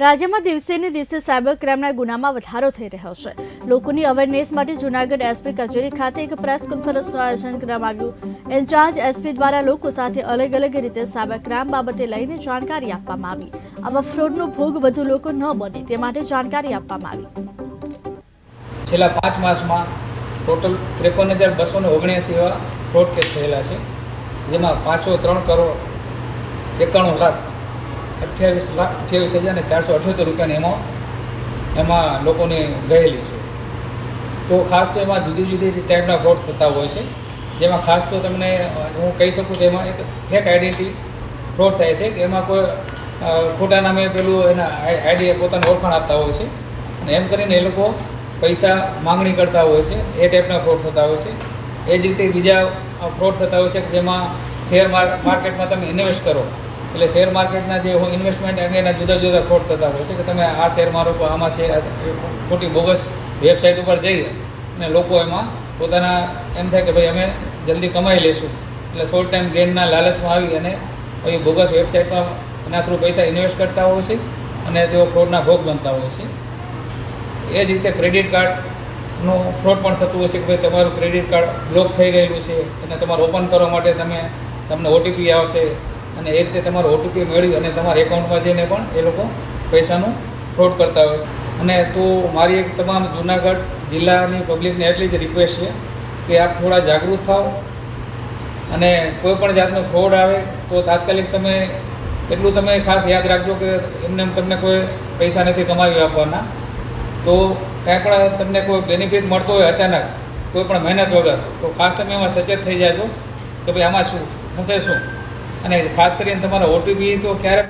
રાજ્યમાં દિવસે ને દિવસે સાયબર ક્રાઇમના ગુનામાં વધારો થઈ રહ્યો છે. લોકોની અવેરનેસ માટે જૂનાગઢ એસપી કચેરી ખાતે એક પ્રેસ કોન્ફરન્સનું આયોજન કરવામાં આવ્યું. ઇન્ચાર્જ એસપી દ્વારા લોકો સાથે અલગ અલગ રીતે સાયબર ક્રાઇમ બાબતે લઈને જાણકારી આપવામાં આવી. આવા ફ્રોડનો ભોગ વધુ લોકો ન બને તે માટે જાણકારી આપવામાં આવી. છેલ્લા પાંચ માસમાં ટોટલ ત્રેપન હજાર બસો ને ઓગણ્યાસી એવા ફ્રોડ કેસ થયેલા છે, જેમાં પાંચસો ત્રણ કરોડ એકાણું લાખ અઠ્યાવીસ લાખ, અઠ્યાવીસ હજાર ને ચારસો અઠ્યોતેર રૂપિયાની એમાં એમાં લોકોની ગયેલી છે. તો ખાસ તો એમાં જુદી જુદી ટાઈપના ફ્રોડ થતા હોય છે. જેમાં ખાસ તો તમને હું કહી શકું કે એમાં એક ફેક આઈડેન્ટિટી ફ્રોડ થાય છે. કે એમાં કોઈ ખોટા નામે પેલું એના આઈડી પોતાને ઓળખાણ આપતા હોય છે. અને એમ કરીને એ લોકો પૈસા માંગણી કરતા હોય છે. એ ટાઈપના ફ્રોડ થતા હોય છે. એ જ રીતે બીજા ફ્રોડ થતા હોય છે કે જેમાં શેર માર્કેટમાં તમે ઇન્વેસ્ટ કરો. એટલે શેર માર્કેટના જે ઇન્વેસ્ટમેન્ટ અંગેના જુદા જુદા ફ્રોડ થતા હોય છે કે તમે આ શેરમાં રોકો આમાં છે ખોટી બોગસ વેબસાઇટ ઉપર જઈ અને લોકો એમાં પોતાના એમ થાય કે ભાઈ અમે જલ્દી કમાઈ લેશું એટલે શોર્ટ ટાઈમ ગેનના લાલચમાં આવી અને આવી બોગસ વેબસાઇટમાં એના થ્રુ પૈસા ઇન્વેસ્ટ કરતા હોય છે અને તેઓ ફ્રોડના ભોગ બનતા હોય છે. એ જ રીતે ક્રેડિટ કાર્ડનું ફ્રોડ પણ થતું હોય છે કે ભાઈ તમારું ક્રેડિટ કાર્ડ બ્લોક થઈ ગયેલું છે અને તમારે ઓપન કરવા માટે તમે, તમને ઓટીપી આવશે. અને એ રીતે તમારો ઓટીપી મેળવી અને તમારા એકાઉન્ટમાં જઈને પણ એ લોકો પૈસાનું ફ્રોડ કરતા હોય છે. અને તો મારી એક તમામ જુનાગઢ જિલ્લાની પબ્લિકને એટલી જ રિક્વેસ્ટ છે કે આપ થોડા જાગૃત થાઓ અને કોઈ પણ જાતનો ફ્રોડ આવે તો તાત્કાલિક તમે એટલું તમે ખાસ યાદ રાખજો કે એમને એમ તમને કોઈ પૈસા નથી કમાવી આપવાના. તો કાંઈ પણ તમને કોઈ બેનિફિટ મળતો હોય અચાનક, કોઈ પણ મહેનત વગર, તો ખાસ તમે એમાં સચેત થઈ જાજો કે ભાઈ આમાં શું થશે શું? અને ખાસ કરીને તમારા ઓટીપી તો ક્યારે